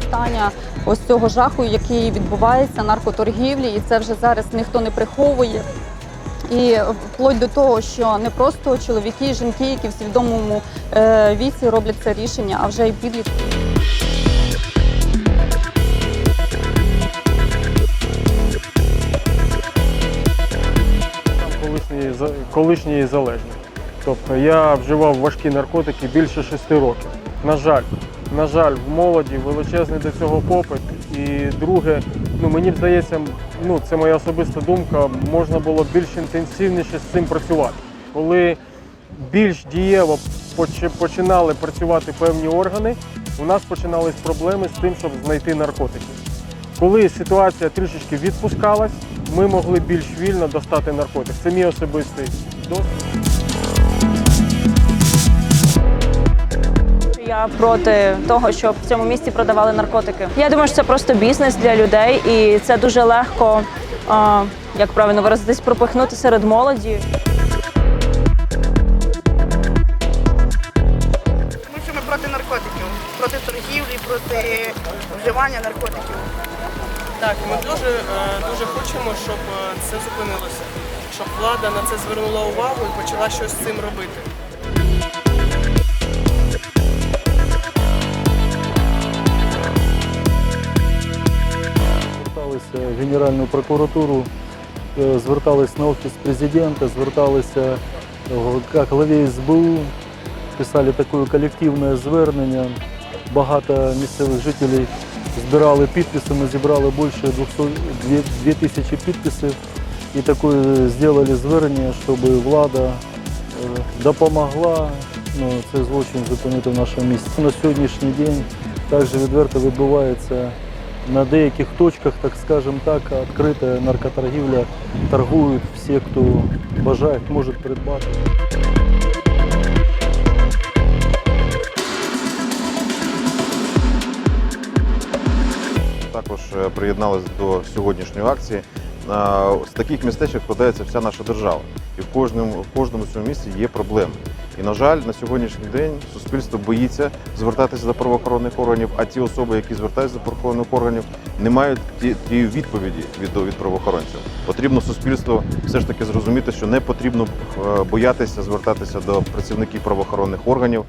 Питання ось цього жаху, який відбувається, наркоторгівлі, і це вже зараз ніхто не приховує. І вплоть до того, що не просто чоловіки і жінки, які в свідомому е, віці роблять це рішення, а вже й підлітки. Колишній, за- колишній. Тобто я вживав важкі наркотики більше шести років. На жаль, на жаль, в молоді величезний до цього попит. І друге, ну мені здається, ну це моя особиста думка, можна було більш інтенсивніше з цим працювати. Коли більш дієво починали працювати певні органи, у нас починались проблеми з тим, щоб знайти наркотики. Коли ситуація трішечки відпускалась, ми могли більш вільно достати наркотик. Це мій особистий досвід. Я проти того, щоб в цьому місті продавали наркотики. Я думаю, що це просто бізнес для людей, і це дуже легко, а, як правильно виразитись, пропихнути серед молоді. Тому що ми проти наркотиків, проти торгівлі, проти вживання наркотиків. Так, ми дуже, е, дуже хочемо, щоб е, це зупинилося, щоб влада на це звернула увагу і почала щось з цим робити. Зверталися в Генеральну прокуратуру, е, звертались на офіс президента, зверталися як главі СБУ, писали таке колективне звернення. Багато місцевих жителів збирали підписи, ми зібрали більше 200, 2000 підписів і таке зробили звернення, щоб влада е, допомогла ну, цей злочин зупинити в нашому місті. На сьогоднішній день також відверто відбувається на деяких точках, так скажем так, відкрита наркоторгівля, торгують всі, хто бажає, може придбати. Також е, приєдналися до сьогоднішньої акції. З таких містечок складається вся наша держава, і в кожному в кожному цьому місті є проблеми. І на жаль, на сьогоднішній день суспільство боїться звертатися до правоохоронних органів, а ті особи, які звертаються до правоохоронних органів, не мають ті, ті відповіді від, від правоохоронців. Потрібно суспільство все ж таки зрозуміти, що не потрібно е, боятися звертатися до працівників правоохоронних органів.